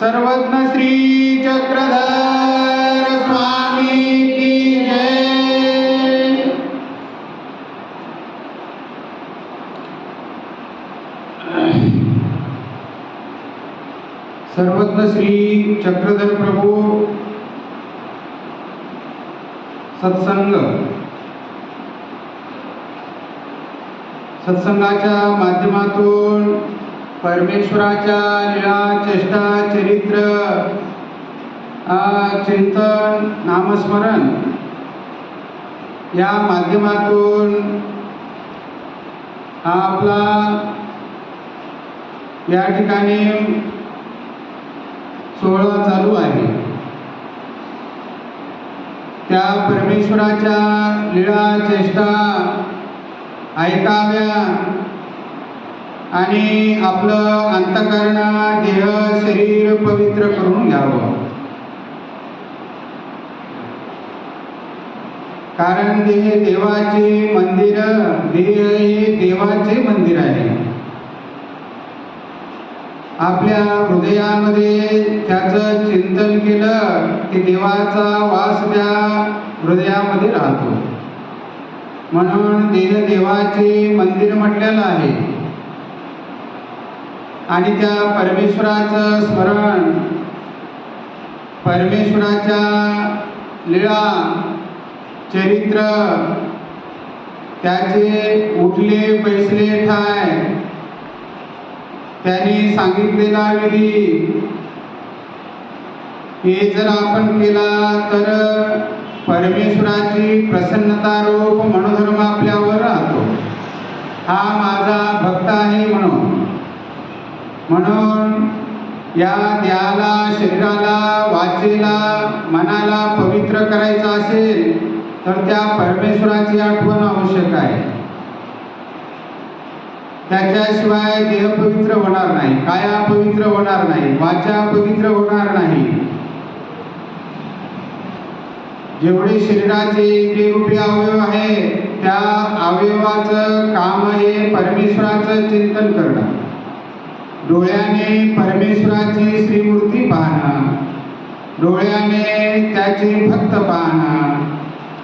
सर्वज्ञ श्री चक्रधर स्वामी की जय। सर्वज्ञ श्री चक्रधर प्रभू सत्संग सत्संगाच्या माध्यमातून परमेश्वराच्या लीळा चेष्टा चरित्र चिंतन नामस्मरण या माध्यमातून हा आपला या ठिकाणी सोहळा चालू आहे. त्या परमेश्वराच्या लीळा चेष्टा ऐकाव्या आणि आपलं अंतकरण देह शरीर पवित्र करून घ्यावं. कारण देह देवाचे मंदिर देह हे देवाचे मंदिर आहे. आपल्या हृदयामध्ये त्याचं चिंतन केलं की देवाचा वास त्या हृदयामध्ये राहतो. म्हणून देह देवाचे मंदिर म्हटलेलं आहे. आणि त्या परमेश्वराचं स्मरण परमेश्वराच्या लीळा चरित्र त्याचे उठले बैसले ठाय. त्यांनी सांगितलेला विधी हे जर आपण केला तर परमेश्वराची प्रसन्नता रूप मनोधर्म आपल्यावर राहतो. हा माझा भक्त आहे म्हणून. म्हणून या देहाला शरीराला वाचेला मनाला पवित्र करायचं असेल तर त्या परमेश्वराची आठवण आवश्यक आहे. त्याच्याशिवाय देह पवित्र होणार नाही काया पवित्र होणार नाही वाचा पवित्र होणार नाही. जेवढे शरीराचे इंद्रियरूपी अवयव आहे त्या अवयवाचं काम हे परमेश्वराचं चिंतन करणं. डोळ्याने परमेश्वराची श्रीमूर्ती पाहणं. डोळ्याने त्याचे भक्त पाहणं.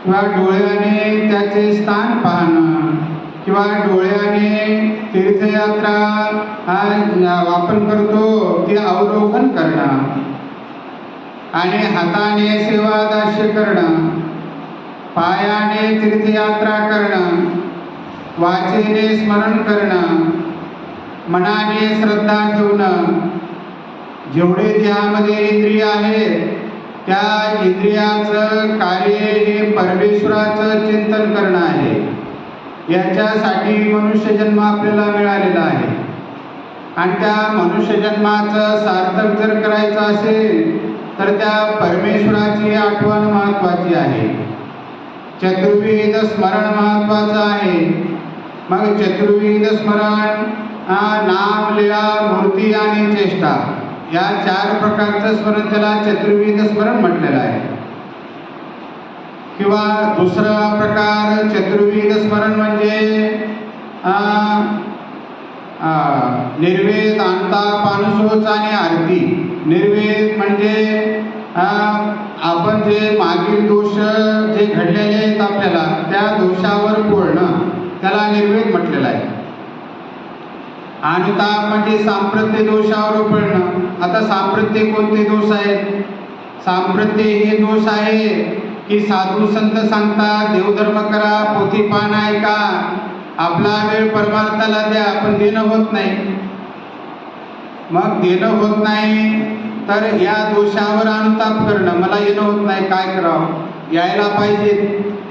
किंवा डोळ्याने त्याचे स्थान पाहणं. किंवा डोळ्याने तीर्थयात्रा हा आपण करतो ते अवलोकन करणं. आणि हाताने सेवा दास्य करणं. पायाने तीर्थयात्रा करणं. वाचेने स्मरण करणं. मनाने श्रद्धा ठेवणं जेवढे देहामध्ये इंद्रिय आहेत त्या इंद्रियाचं कार्य हे परमेश्वराचं चिंतन करणं आहे. याच्यासाठी मनुष्य जन्म आपल्याला मिळालेला आहे. आणि त्या मनुष्य जन्माचं सार्थक जर करायचं असेल तर त्या परमेश्वराची आठवण महत्वाची आहे. चतुर्विध स्मरण महत्वाचं आहे. मग चतुर्विध स्मरण नाम लीळा मूर्ती आणि चेष्टा या चार प्रकारचं स्मरण त्याला चतुर्विध स्मरण म्हटलेलं आहे. किंवा दुसरा प्रकार चतुर्विध स्मरण म्हणजे निर्वेद आणता पानसोच आणि आरती. निर्वेद म्हणजे आपण जे मागील दोष जे घडलेले आहेत आपल्याला त्या दोषावर बोलणं त्याला निर्वेद म्हटलेलं आहे. अनुताप म्हणजे सांप्रत्य दोषावर पडणं आता सांप्रत्य कोणते दोष आहेत? सांप्रत्य हे दोष आहे की साधू संत सांगतात देवधर्म करा पोथी पान ऐका. आपला वेळ परमार्थाला द्या पण देणं होत नाही. मग देणं होत नाही तर या दोषावर अनुताप करणं. मला येणं होत नाही काय करावं? यायला पाहिजे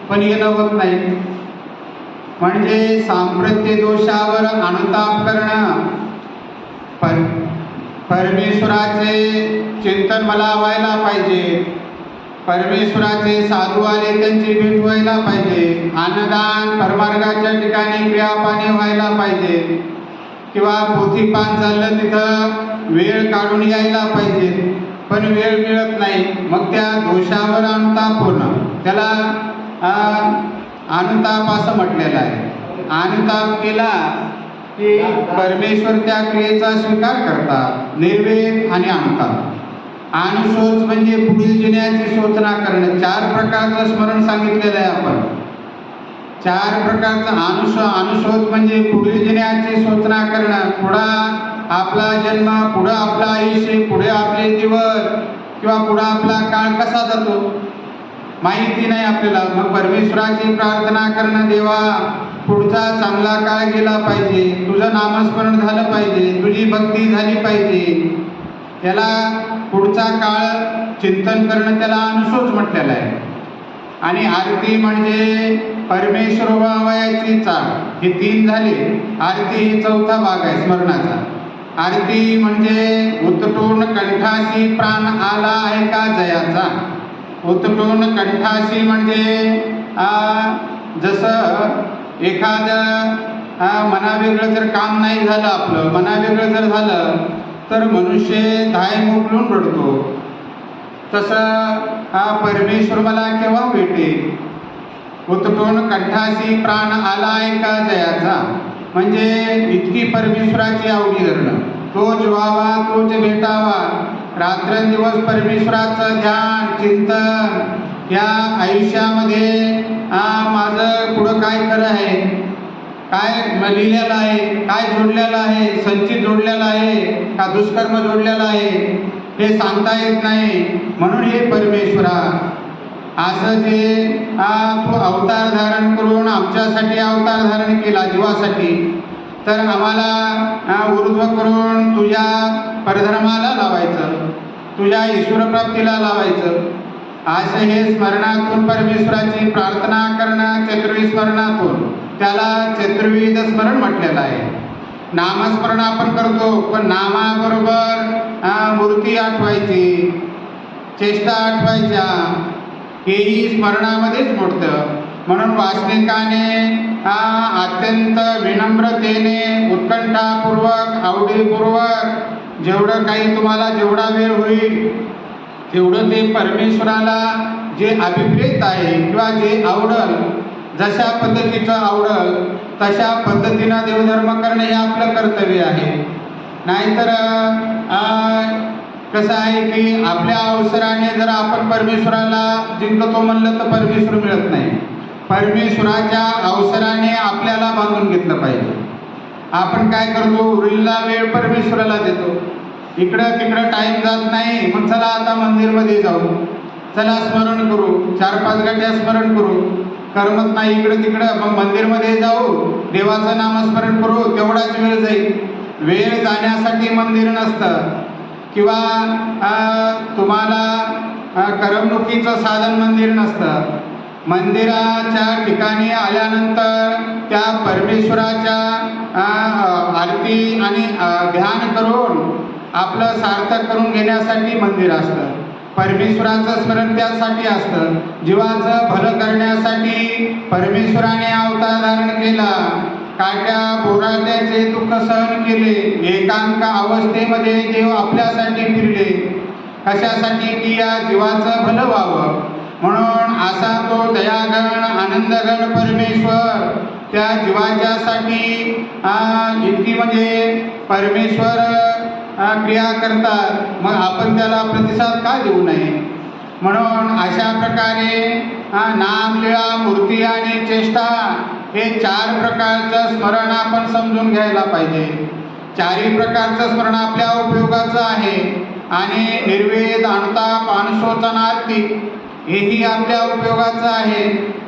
पण येणं होत नाही. म्हणजे सांप्रत्य दोषावर अनुताप करणं पर परमेश्वराचे चिंतन मला व्हायला पाहिजे. परमेश्वराचे साधू आले त्यांची भेट व्हायला पाहिजे. अन्नदान परमार्गाच्या ठिकाणी क्रियापाणी व्हायला पाहिजे. किंवा पोथीपान चाललं तिथं वेळ काढून यायला पाहिजे. पण वेळ मिळत नाही. मग त्या दोषावर अनुताप होणं त्याला अनुताप असं म्हटलेलं आहे. अनुताप केला की परमेश्वर त्या क्रियेचा स्वीकार करतात निर्वेद आणि अनुताप अनुशोच म्हणजे पुढील जिन्याची सूचना करणं. चार प्रकारचं स्मरण सांगितलेलं आहे आपण. चार प्रकारचं अनुश अनुशोध म्हणजे पुढील जिन्याची सूचना करणं. पुढा आपला जन्म पुढं आपलं आयुष्य पुढे आपले दिवस किंवा पुढं आपला काळ कसा जातो? माहिती नाही आपल्याला. मग परमेश्वराची प्रार्थना करणं देवा पुढचा चांगला काळ गेला पाहिजे. तुझं नामस्मरण झालं पाहिजे. तुझी भक्ती झाली पाहिजे. त्याला पुढचा काळ चिंतन करणं त्याला अनुशोच म्हटलेलं आहे. आणि आरती म्हणजे परमेश्वर वयाची चाळ. हे तीन झाले. आरती ही चौथा भाग आहे स्मरणाचा. आरती म्हणजे उत्तटून कंठाशी प्राण आला आहे का जयाचा? उत्तटून कंठाशी म्हणजे जसं एखादं मनावेगळं जर काम नाही झालं आपलं मनावेगळं जर झालं तर मनुष्य धाय मोकलून रडतो. तसं हा परमेश्वर मला केव्हा भेटे उत्तटून कंठाशी प्राण आलाय का जयाचा? म्हणजे इतकी परमेश्वराची आवडी धरणं. तोच व्हावा तोच भेटावा. रात्रंदिवस परमेश्वराचं ध्यान चिंतन या आयुष्यामध्ये माझं पुढं काय खरं आहे? काय लिहिलेलं आहे? काय जोडलेलं आहे? संचित जोडलेलं आहे? का दुष्कर्म जोडलेलं आहे? हे सांगता येत नाही. म्हणून हे परमेश्वरा असं जे तू अवतार धारण करून आमच्यासाठी अवतार धारण केला जीवासाठी तर आम्हाला ऊर्ध्व करून तुझ्या परधर्माला लावायचं. तुझ्या ईश्वरप्राप्तीला लावायचं. असे हे स्मरणातून परमेश्वराची प्रार्थना करणं चतुर्वी स्मरणातून त्याला चतुर्विध स्मरण म्हटलेलं आहे. नामस्मरण आपण करतो पण नामाबरोबर मूर्ती आठवायची चेष्टा आठवायच्या. हेही स्मरणामध्येच मोडतं. म्हणून वासनिकाने अत्यंत विनम्रतेने उत्कंठापूर्वक आवडीपूर्वक जेवढं काही तुम्हाला जेवढा वेळ होईल तेवढं ते परमेश्वराला जे अभिप्रेत आहे किंवा जे आवडल जशा पद्धतीचं आवडल तशा पद्धतीनं देवधर्म करणं हे आपलं कर्तव्य आहे. नाहीतर कसं आहे की आपल्या अवसराने जर आपण परमेश्वराला जिंकतो म्हणलं तर परमेश्वर मिळत नाही. परमेश्वराच्या अवसराने आपल्याला बांधून घेतलं पाहिजे. आपण काय करतो? उरलेला वेळ परमेश्वराला देतो. इकडं तिकडं टाईम जात नाही. मग चला आता मंदिरमध्ये जाऊ. चला स्मरण करू. चार पाच गाठ्या स्मरण करू. करमत नाही इकडं तिकडं. मग मंदिरमध्ये जाऊ. देवाचं नामस्मरण करू. तेवढाच वेळ जाईल. वेळ जाण्यासाठी मंदिर नसतं. किंवा तुम्हाला करमणुकीचं साधन मंदिर नसतं. मंदिराच्या ठिकाणी आल्यानंतर त्या परमेश्वराच्या आरती आणि ध्यान करून आपलं सार्थक करून घेण्यासाठी मंदिर असतं. परमेश्वराचं स्मरण त्यासाठी असतं. जीवाचं भलं करण्यासाठी परमेश्वराने अवतार धारण केला. काट्या बोराट्याचे दुःख सहन केले. एकांक अवस्थेमध्ये देव आपल्यासाठी फिरले. कशासाठी? की या जीवाचं भलं व्हावं. म्हणून असा तो दयागण आनंदगण परमेश्वर त्या जीवाच्यासाठी आ, इतकी म्हणजे परमेश्वर क्रिया करतात. मग आपण त्याला प्रतिसाद का देऊ नये? म्हणून अशा प्रकारे नामलीळा मूर्ती आणि चेष्टा हे चार प्रकारचं स्मरण आपण समजून घ्यायला पाहिजे. चारही प्रकारचं स्मरण आपल्या उपयोगाचं आहे. आणि निर्वेद आणता अनुशोचन हेही आपल्या उपयोगाचं आहे.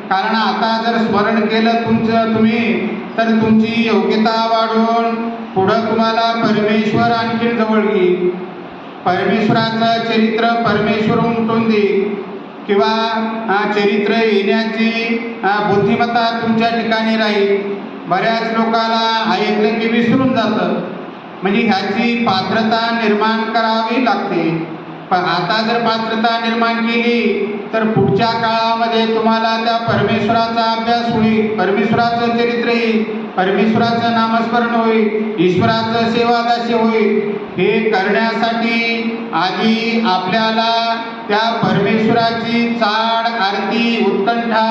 कारण आता जर स्मरण केलं तुमचं तुम्ही तर तुमची योग्यता वाढून पुढं तुम्हाला परमेश्वर आणखी जवळ घेईल परमेश्वराचं चरित्र परमेश्वर उमटून देईल किंवा चरित्र येण्याची बुद्धिमत्ता तुमच्या ठिकाणी राहील. बऱ्याच लोकाला ऐकलं की विसरून जातं. म्हणजे ह्याची पात्रता निर्माण करावी लागते. पण आता जर पात्रता निर्माण केली तर पुढच्या काळामध्ये तुम्हाला त्या परमेश्वराचा अभ्यास होईल परमेश्वराचं चरित्र येईल परमेश्वराचं नामस्मरण होईल ईश्वराचं सेवादास्य होईल. हे करण्यासाठी आधी आपल्याला त्या परमेश्वराची चाड आरती उत्कंठा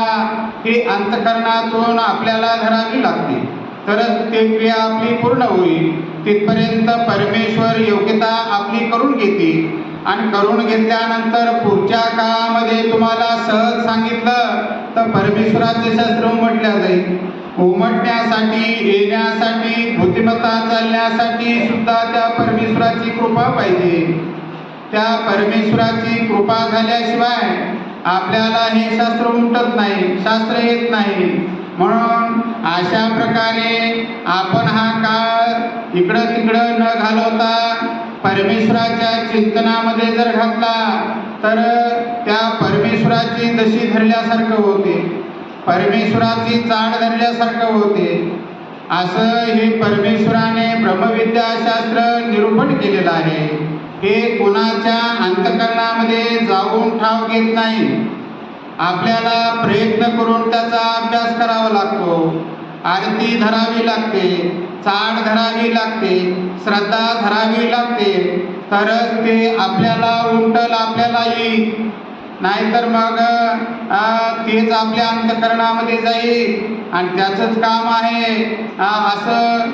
हे अंतकरणातून आपल्याला धरावी लागते. तरच ते क्रिया आपली पूर्ण होईल. तिथपर्यंत परमेश्वर योग्यता आपली करून घेते आणि करून घेतल्यानंतर पुढच्या काळामध्ये तुम्हाला सहज सांगितलं तर परमेश्वराचे शास्त्र उमटल्या जाईल. उमटण्यासाठी येण्यासाठी बुद्धिमत्ता चालण्यासाठी सुद्धा त्या परमेश्वराची कृपा पाहिजे. त्या परमेश्वराची कृपा झाल्याशिवाय आपल्याला हे शास्त्र उमटत नाही शास्त्र येत नाही. म्हणून अशा प्रकारे आपण हा काळ इकडं तिकडं न घालवता परमेश्वराच्या चिंतनामध्ये जर घातला तर त्या परमेश्वराची दशी धरल्यासारखं होते. परमेश्वराची चाड धरल्यासारखं होते. असं हे परमेश्वराने ब्रह्मविद्याशास्त्र निरूपण केलेलं आहे. हे कोणाच्या अंतकरणामध्ये जाऊन ठाव घेत नाही. आपल्याला प्रयत्न करून त्याचा अभ्यास करावा लागतो. आरती धरावी लागते चाड धरावी लागते श्रद्धा धरावी लागते. तरच ते आपल्याला उंटल आपल्याला येईल नाहीतर मग तेच आपल्या अंतकरणामध्ये जाईल. आणि त्याचंच काम आहे. असं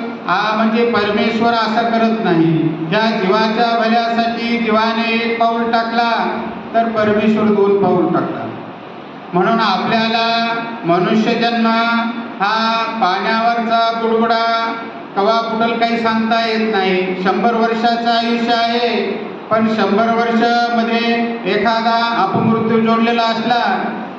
म्हणजे परमेश्वर असं करत नाही. ज्या जीवाच्या भल्यासाठी जीवाने एक पाऊल टाकला तर परमेश्वर दोन पाऊल टाकला. म्हणून आपल्याला मनुष्यजन्म हा पाण्यावरचा बुडबुडा कवा फुटल काही सांगता येत नाही. शंभर वर्षाचं आयुष्य आहे पण शंभर वर्षामध्ये एखादा अपमृत्यू जोडलेला असला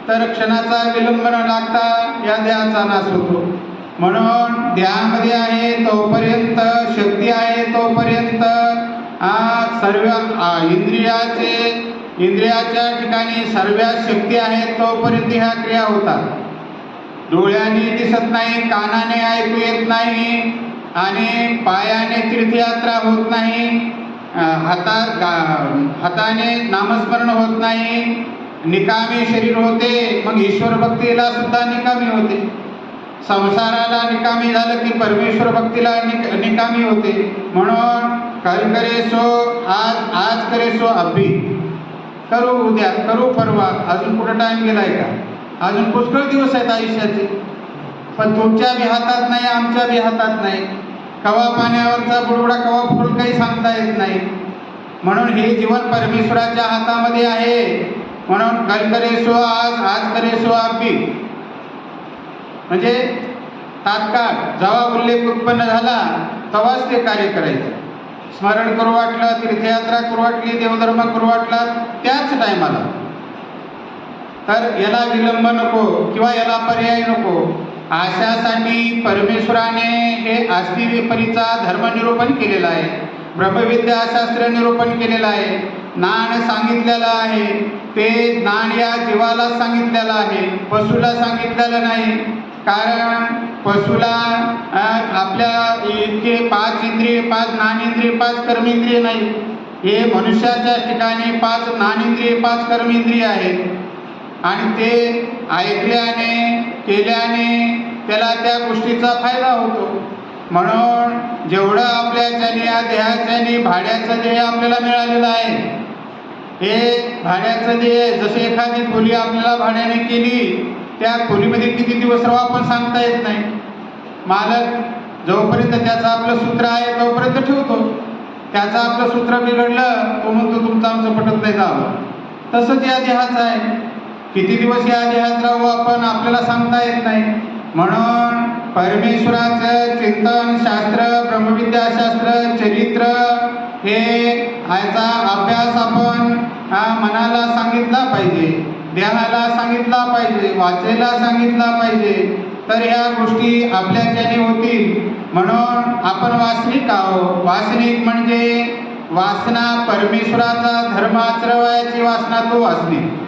तर क्षणाचा विलंब न लागता या देहाचा नाश होतो. म्हणून देहामध्ये आहे तोपर्यंत शक्ती आहे तोपर्यंत आ, सर्व इंद्रियाचे इंद्रियाच्या ठिकाणी सर्व शक्ती आहेत तोपर्यंत ह्या क्रिया होतात. डोळ्याने दिसत नाही कानाने ऐकू येत नाही आणि पायाने तीर्थयात्रा होत नाही हाता हातात गा- हाताने नामस्मरण होत नाही निकामी शरीर होते मग ईश्वर भक्तीला सुद्धा निकामी होते. संसाराला निकामी झालं की परमेश्वर भक्तीला निक निकामी होते. म्हणून कल करे सो आज आज करे सो अभि. करू उद्या करू परवा. अजून कुठं टाईम गेलाय का? अजून पुष्कळ दिवस आहेत आयुष्याचे. पण तुमच्या बी हातात नाही आमच्या बी हातात नाही. कवा पाण्यावरचा बुडबुडा कवा फुल काही सांगता येत नाही. म्हणून हे जीवन परमेश्वराच्या हातामध्ये आहे. म्हणून कल करे सो आज आज करे सो आपी. म्हणजे तात्काळ जेव्हा उल्लेख उत्पन्न झाला तेव्हाच ते कार्य करायचं. स्मरण करू वाटलं तीर्थयात्रा करू वाटली देवधर्म करू वाटला त्याच टायमाला तर याला विलंब नको किंवा याला पर्याय नको. अशासाठी परमेश्वराने हे आस्ती विपरीचा धर्मनिरूपण केलेला आहे. ब्रह्मविद्याशास्त्र निरूपण केलेलं आहे. ज्ञान सांगितलेलं आहे. ते ज्ञान या जीवाला सांगितलेलं आहे. पशुला सांगितलेलं नाही. कारण पशुला आपल्या इतके पाच इंद्रिय पाच ज्ञानेंद्रिय पाच कर्मेंद्रिय नाही. हे मनुष्याच्या ठिकाणी पाच ज्ञानेंद्रिय पाच कर्मेंद्रिय आहेत. आणि ते ऐकल्याने केल्याने त्याला त्या गोष्टीचा फायदा होतो. म्हणून जेवढं आपल्याच्याने या देहाच्याने भाड्याचं देह आपल्याला मिळालेलं आहे हे भाड्याचं देह जसे एखादी खोली आपल्याला भाड्याने केली त्या खोलीमध्ये किती दिवस राहू आपण सांगता येत नाही. मालक जोपर्यंत त्याचं आपलं सूत्र आहे तोपर्यंत ठेवतो. त्याचं आपलं सूत्र बिघडलं तो म्हणतो तुमचं आमचं पटत नाही जावं. तसंच या देहाचं आहे. किती दिवस या देहात राहू आपण आपल्याला सांगता येत नाही. म्हणून परमेश्वराचं चिंतन शास्त्र ब्रह्मविद्याशास्त्र चरित्र हे याचा अभ्यास आपण मनाला सांगितला पाहिजे देहाला सांगितला पाहिजे वाचेला सांगितला पाहिजे तर ह्या गोष्टी आपल्याच्याने होतील. म्हणून आपण वासनिक आहोत. वासनिक म्हणजे वासना परमेश्वराचा धर्म आचरवायची वासना तो वासनिक.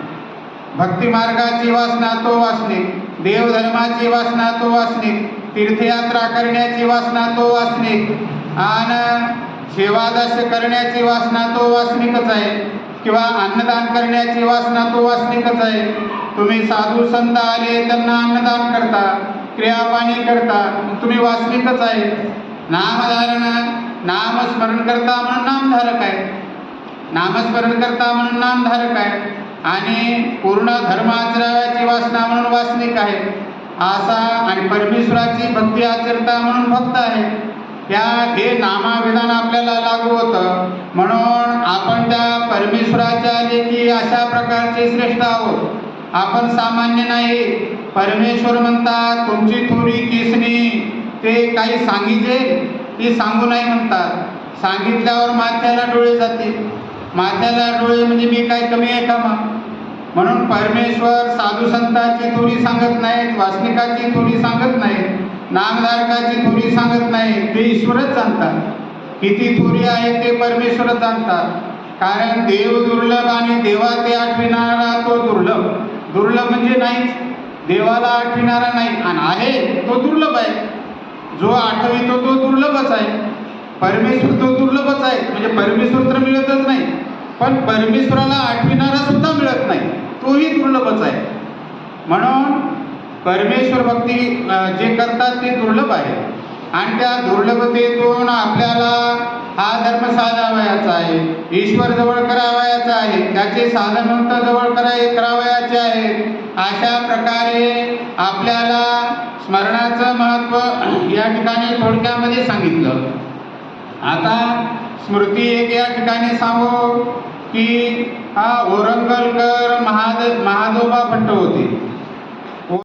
भक्ती मार्गाची वासना तो वासनिक देवधर्माची वासना तो वासनिक तीर्थयात्रा करण्याची वासना तो वासनिक आणि सेवादास्य करण्याची वासना तो वासनिकच आहे किंवा अन्नदान करण्याची वासना तो वासनिकच आहे. तुम्ही साधू संत आले त्यांना अन्नदान करता क्रियापाणी करता तुम्ही वासनिकच आहे. नामधारण नामस्मरण करता म्हणून नामधारक आहे. नामस्मरण करता म्हणून नामधारक आहे. आणि पूर्ण धर्म आचराव्याची वासना म्हणून वासनिक आहे असा आणि परमेश्वराची भक्ती आचरता म्हणून भक्त आहे या हे नामाविधान आपल्याला लागू होतं. म्हणून आपण त्या परमेश्वराच्या लेखी अशा प्रकारचे श्रेष्ठ आहोत. आपण सामान्य नाही. परमेश्वर म्हणतात तुमची थोडी किसणी ते काही सांगितले ती सांगू नाही म्हणतात. सांगितल्यावर माथ्याला डोळे जाते माझ्याला डोळे म्हणजे मी काय कमी आहे का मग? म्हणून परमेश्वर साधू संतांची थोडी सांगत नाहीत वासनिकाची थोडी सांगत नाहीत नामधारकाची थोडी सांगत नाहीत. ते ईश्वरच जाणतात किती थोरी आहे ते परमेश्वरच जाणतात कारण देव दुर्लभ आणि देवा ते आठविणारा तो दुर्लभ. दुर्लभ म्हणजे नाहीच. देवाला आठविणारा नाही. आणि आहे तो दुर्लभ आहे. जो आठवितो तो दुर्लभच आहे. परमेश्वर तो दुर्लभच आहे. म्हणजे परमेश्वर तर मिळतच नाही पण परमेश्वराला आठविणारा सुद्धा मिळत नाही. तोही दुर्लभच आहे. म्हणून परमेश्वर भक्ती जे करतात ते दुर्लभ आहे. आणि त्या दुर्लभतेतून आपल्याला हा धर्म साधावयाचा आहे. ईश्वर जवळ करावयाचा आहे. त्याचे साधनवंत जवळ कराय करावयाचे आहे. अशा प्रकारे आपल्याला स्मरणाचं महत्त्व या ठिकाणी थोडक्यामध्ये सांगितलं. आता स्मृती एक या ठिकाणी सांगू की हा ओरंगलकर महाद महादोबा भट्ट होते.